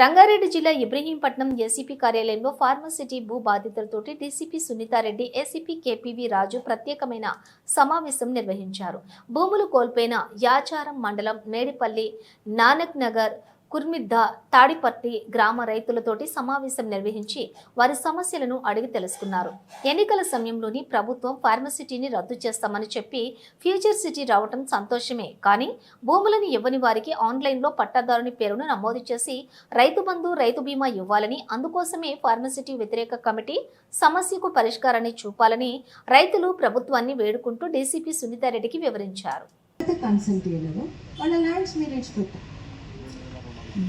రంగారెడ్డి జిల్లా ఇబ్రహీంపట్నం ఏసీపీ కార్యాలయంలో ఫార్మసిటీ భూ బాధితులతోటి DCP Sunitha Reddy ACP KPV Raju ప్రత్యేకమైన సమావేశం నిర్వహించారు. భూములు కోల్పోయిన యాచారం మండలం మేడిపల్లి నానక్ నగర్ కుర్మిద్ద తాడిపట్టి గ్రామ రైతులతోటి సమావేశం నిర్వహించి వారి సమస్యలను అడిగి తెలుసుకున్నారు. ఎన్నికల సమయంలోని ప్రభుత్వం ఫార్మసిటీని రద్దు చేస్తామని చెప్పి ఫ్యూచర్ సిటీ రావటం సంతోషమే. కానీ భూములను ఇవ్వని వారికి ఆన్లైన్లో పట్టాదారుని పేరును నమోదు చేసి రైతు బంధు రైతు బీమా ఇవ్వాలని అందుకోసమే ఫార్మసిటీ వ్యతిరేక కమిటీ సమస్యకు పరిష్కారాన్ని చూపాలని రైతులు ప్రభుత్వాన్ని వేడుకుంటూ డీసీపీ సునీతారెడ్డికి వివరించారు. కన్సల్ట్ చేయలేదు. వాళ్ళ ల్యాండ్స్ మీరు ఇచ్చిపెట్టారు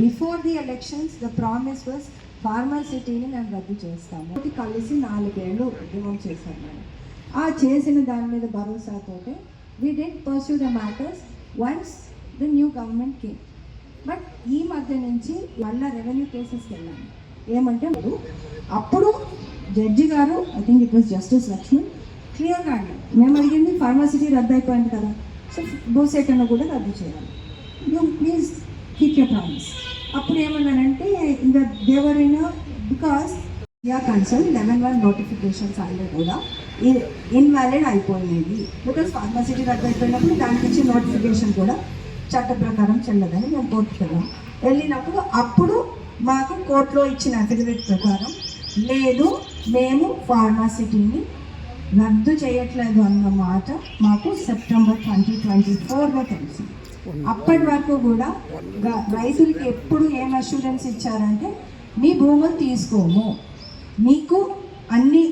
before the elections the promise was formal సిటీని మేము రద్దు చేస్తాము. కలిసి నాలుగేళ్ళు ఉద్యమం చేశాను మేము ఆ చేసిన దాని మీద భరోసాతోటే we didn't pursue the matters once the new government came but ఈ మధ్య నుంచి మళ్ళా రెవెన్యూ కేసెస్కి వెళ్ళాము ఏమంటే ఇప్పుడు అప్పుడు జడ్జి గారు I think it was justice Lakshman క్లియర్గా అన్నారు. మేము అడిగింది ఫార్మసిటీ రద్దు అయిపోయింది కదా. సో భూసేకరణ కూడా రద్దు చేయాలి. You please keep you promise అప్పుడు ఏమన్నానంటే ఇంకా దేవరైనా because your concern eleven one notifications అన్నీ కూడా ఇన్వాలిడ్ అయిపోయినాయి. బికాస్ ఫార్మసిటీ రద్దు అయిపోయినప్పుడు దానికి ఇచ్చే నోటిఫికేషన్ కూడా చట్ట ప్రకారం చెల్లదని మేము కోర్టుకెళ్ళాం వెళ్ళినప్పుడు అప్పుడు మాకు కోర్టులో ఇచ్చిన అఫిడవిట్ ప్రకారం లేదు మేము ఫార్మాసిటీని రద్దు చేయట్లేదు అన్న మాట మాకు సెప్టెంబర్ ట్వంటీ ట్వంటీ ఫోర్లో తెలిసింది. అప్పటి వరకు కూడా గ- రైతులకి ఎప్పుడు ఏం అష్యూరెన్స్ ఇచ్చారంటే మీ భూములు తీసుకోము. మీకు అన్ని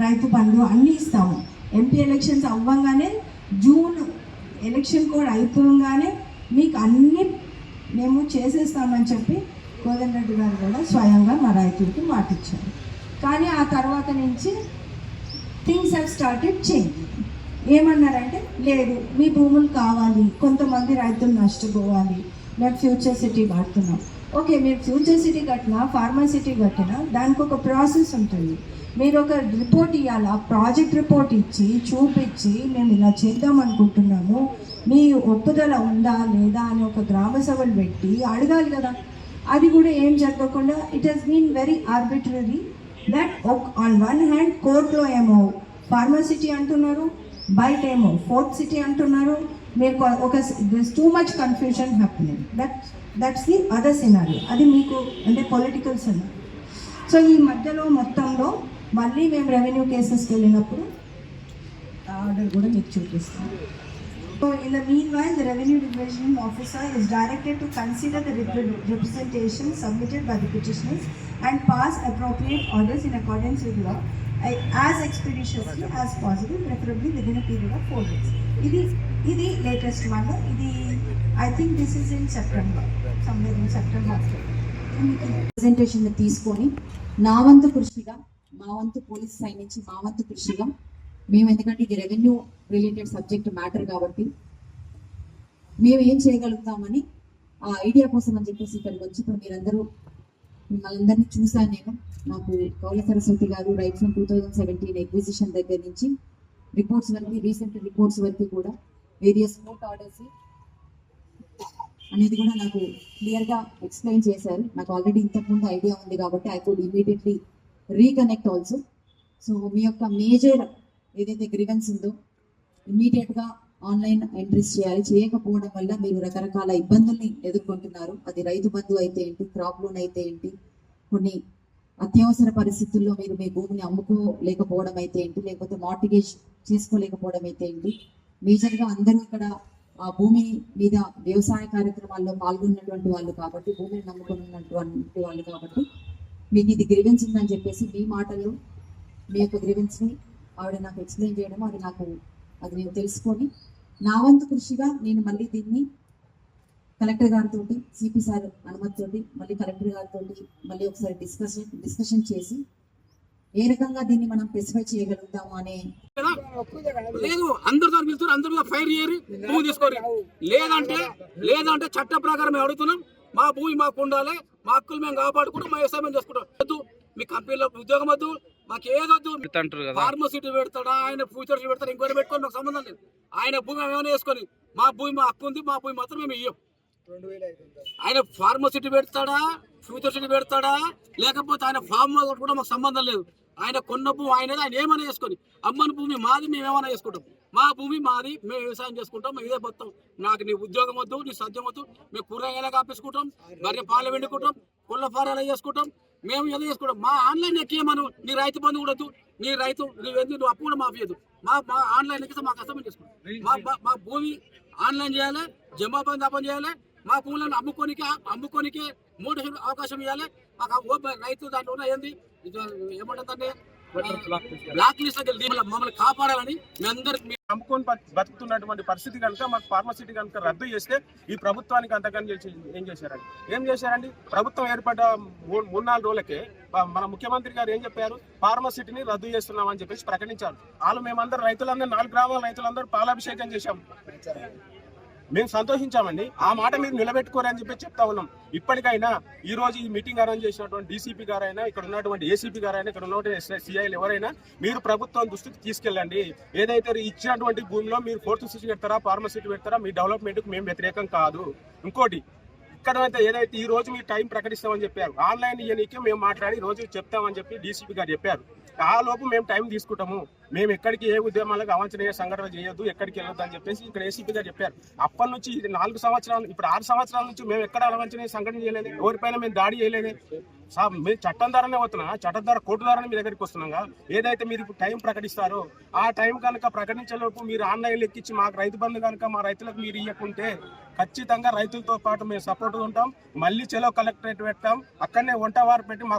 రైతు బంధు అన్నీ ఇస్తాము. ఎంపీ ఎలక్షన్స్ అవ్వగానే జూన్ ఎలక్షన్ కూడా అయిపోగానే మీకు అన్ని మేము చేసేస్తామని చెప్పి కోదండ రెడ్డి గారు కూడా స్వయంగా మా రైతులకి మాటిచ్చారు. కానీ ఆ తర్వాత నుంచి థింగ్స్ హ్యావ్ స్టార్టెడ్ చేంజ్ ఏమన్నారంటే లేదు మీ భూములు కావాలి. కొంతమంది రైతులు నష్టపోవాలి. మేము ఫ్యూచర్ సిటీ వాడుతున్నాం ఓకే మీరు ఫ్యూచర్ సిటీ కట్టినా ఫార్మా సిటీ కట్టినా దానికి ఒక ప్రాసెస్ ఉంటుంది. మీరు ఒక రిపోర్ట్ ఇవ్వాలి ఆ ప్రాజెక్ట్ రిపోర్ట్ ఇచ్చి చూపించి మేము ఇలా చేద్దాం అనుకుంటున్నాము. మీ ఒప్పుదల ఉందా లేదా అని ఒక గ్రామ సభలు పెట్టి అడగాలి కదా. అది కూడా ఏం జరగకుండా it has been very arbitrary that on one hand కోర్టులో ఏమో ఫార్మసిటీ అంటున్నారు బైక్ ఏమో ఫోర్త్ సిటీ అంటున్నారు. మీకు ఒక too much confusion happening that that's the other scenario అది మీకు అంటే పొలిటికల్ సినారి సో ఈ మధ్యలో మొత్తంలో మళ్ళీ మేము రెవెన్యూ కేసెస్కి వెళ్ళినప్పుడు ఆర్డర్ కూడా మీకు చూపిస్తాం. So in the meanwhile revenue division officer is directed to consider the representation submitted by the petitioners and pass appropriate orders in accordance with law as expeditiously as positive preferably within a period of four days ఇది ఇది latest one ఇది I think this is in September somewhere in September presentation తీసుకొని నా వంతు కృషిగా మా వంతు police side నుంచి మా వంతు కృషిగా మేము ఎందుకంటే ఇది రెవెన్యూ రిలేటెడ్ సబ్జెక్ట్ మ్యాటర్ కాబట్టి మేము ఏం చేయగలుగుతామని ఆ ఐడియా కోసం అని చెప్పేసి ఇక్కడికి వచ్చి ఇప్పుడు మీరందరూ మిమ్మల్ని అందరినీ చూశాను నేను. నాకు Kaula Saraswathi garu right from two thousand seventeen exhibition దగ్గర నుంచి రిపోర్ట్స్ వరకు రీసెంట్ రిపోర్ట్స్ వరకు కూడా వేరియస్ కోర్ట్ ఆర్డర్స్ అనేది కూడా నాకు క్లియర్గా ఎక్స్ప్లెయిన్ చేశారు. నాకు ఆల్రెడీ ఇంతకుముందు ఐడియా ఉంది కాబట్టి I could immediately reconnect also so మీ యొక్క మేజర్ ఏదైతే గ్రివెన్స్ ఉందో ఇమీడియట్గా ఆన్లైన్ ఎంట్రీస్ చేయాలి. చేయకపోవడం వల్ల మీరు రకరకాల ఇబ్బందుల్ని ఎదుర్కొంటున్నారు. అది రైతు బంధు అయితే ఏంటి? క్రాప్ లోన్ అయితే ఏంటి? కొన్ని అత్యవసర పరిస్థితుల్లో మీరు మీ భూమిని అమ్ముకోలేకపోవడం అయితే ఏంటి? లేకపోతే మార్టిగేజ్ చేసుకోలేకపోవడం అయితే ఏంటి? మేజర్గా అందరూ ఇక్కడ ఆ భూమి మీద వ్యవసాయ కార్యక్రమాల్లో పాల్గొన్నటువంటి వాళ్ళు కాబట్టి భూమిని నమ్ముకున్నటువంటి వాళ్ళు కాబట్టి మీకు ఇది గ్రీవెన్స్ ఉందని చెప్పేసి మీ మాటల్లో మీ యొక్క గ్రీవెన్స్ని ఆవిడ నాకు ఎక్స్ప్లెయిన్ చేయడం అది నాకు అది నేను తెలుసుకొని నా వంతు కృషిగా నేను మళ్ళీ దీన్ని కలెక్టర్ గారితో సిపి సార్ అనుమతితోటి మళ్ళీ కలెక్టర్ గారితో మళ్ళీ ఒకసారి డిస్కషన్ డిస్కషన్ చేసి ఏ రకంగా దీన్ని మనం స్పెసిఫై చేయగలుగుతాము అనే లేదు అందరితో పిలుస్తారు అందరితో ఫైర్ చేయరు భూమి తీసుకోరు. లేదంటే లేదంటే చట్ట ప్రకారం మేము అడుగుతున్నాం మా భూమి మాకు ఉండాలి మా హక్కులు మేము కాపాడుకుంటాం మా వ్యవసాయం మేము చేసుకుంటాం. వద్దు మీ కంపెనీలో ఉద్యోగం వద్దు మాకు ఏదొద్దు ఫార్మసిటీ పెడతాడా ఆయన ఫ్యూచర్స్ పెడతాడు ఇంకోటి పెట్టుకొని మాకు సంబంధం లేదు. ఆయన భూమి మేము ఏమైనా వేసుకొని మా భూమి మా హక్కు ఉంది మా భూమి మాత్రం మేము ఇయ్యం. ఆయన ఫార్మసిటీ పెడతాడా ఫ్యూచర్ సిటీ పెడతాడా లేకపోతే ఆయన ఫార్మ్ కూడా మాకు సంబంధం లేదు. ఆయన కొన్న భూమి ఆయనది ఆయన ఏమైనా చేసుకొని అమ్మని భూమి మాది మేము ఏమైనా చేసుకుంటాం మా భూమి మాది మేము వ్యవసాయం చేసుకుంటాం మేము ఇదే బతాం నాకు నీ ఉద్యోగం వద్దు నీ సద్యం వద్దు మేము కూరగాయలు కాపేసుకుంటాం బర్రె పాలు వెండుకుంటాం కుళ్ళ ఫారాలు చేసుకుంటాం. మేము ఏదో చేసుకోవడం మా ఆన్లైన్ ఎక్కేయమను నీ రైతు బంధు కూడా నీ రైతు నువ్వు నువ్వు అప్పు కూడా మాఫియదు మా మా ఆన్లైన్ ఎక్కితే మా కష్టం చేసుకుంటాం మా మా- భూమి ఆన్లైన్ చేయాలి జమా బంద్ అపం చేయాలి మా భూములను అమ్ముకోనికి అమ్ముకోనికి మూడు అవకాశం ఇవ్వాలి. మాకు రైతు దాంట్లో ఉన్న ఏంది? ఏమంటుందంటే బ్లాక్ లిస్ట్ వెళ్ళి మమ్మల్ని కాపాడాలని మీ అందరికి మీ నమ్ముకొని బతు- బతుకుతున్నటువంటి పరిస్థితి కనుక మాకు ఫార్మసిటీ కనుక రద్దు చేస్తే ఈ ప్రభుత్వానికి అంతకని చేసి ఏం చేశారండి? ఏం చేశారండి? ప్రభుత్వం ఏర్పడ్డ మూడు మూడు నాలుగు రోజులకే మన ముఖ్యమంత్రి గారు ఏం చెప్పారు? ఫార్మసిటీని రద్దు చేస్తున్నామని చెప్పేసి ప్రకటించారు. వాళ్ళు మేమందరూ రైతులందరూ నాలుగు గ్రామాల రైతులందరూ పాలాభిషేకం చేశాం. మేము సంతోషించామండి. ఆ మాట మీరు నిలబెట్టుకోరని చెప్పి చెప్తా ఉన్నాం. ఇప్పటికైనా ఈ రోజు ఈ మీటింగ్ అరేంజ్ చేసినటువంటి డీసీపీ గారైనా ఇక్కడ ఉన్నటువంటి ఏసీపీ గారైనా ఇక్కడ ఉన్నటువంటి సిఐలు ఎవరైనా మీరు ప్రభుత్వం దృష్టికి తీసుకెళ్ళండి. ఏదైతే ఇచ్చినటువంటి భూమిలో మీరు ఫోర్త్ సిటీ పెడతారా ఫార్మసిటీ పెడతారా మీ డెవలప్మెంట్కి మేము వ్యతిరేకం కాదు. ఇంకోటి ఇక్కడ అయితే ఏదైతే ఈ రోజు మీరు టైం ప్రకటిస్తామని చెప్పారు ఆన్లైన్ ఇయనీకి మేము మాట్లాడి ఈ రోజు చెప్తామని చెప్పి డీసీపీ గారు చెప్పారు. ఆ లోపు మేము టైం తీసుకుంటాము. మేము ఎక్కడికి ఏ ఉద్యమాలకు అవాంఛనీయ సంఘటన చేయొద్దు ఎక్కడికి వెళ్ళొద్దు అని చెప్పేసి ఇక్కడ ఏసీపీ గారు చెప్పారు. అప్పటి నుంచి ఇది నాలుగు సంవత్సరాలు ఇప్పుడు ఆరు సంవత్సరాల నుంచి మేము ఎక్కడ అవాంఛనీయ సంఘటన చేయలేదు ఎవరిపైన మేము దాడి చేయలేదు. సార్ మీరు చట్టం ద్వారానే వస్తున్నా చట్టం ద్వారా కోర్టు ద్వారానే మీ దగ్గరికి వస్తున్నాం ఏదైతే మీరు టైం ప్రకటిస్తారో ఆ టైం కనుక ప్రకటించేలోపు మీరు ఆన్లైన్ ఎక్కించి మాకు రైతు బంధు కనుక మా రైతులకు మీరు ఇవ్వకుంటే ఖచ్చితంగా రైతులతో పాటు మేము సపోర్ట్ ఉంటాం. మళ్ళీ చెలో కలెక్టరేట్ పెట్టాం. అక్కడనే వంట వారు పెట్టి మాకు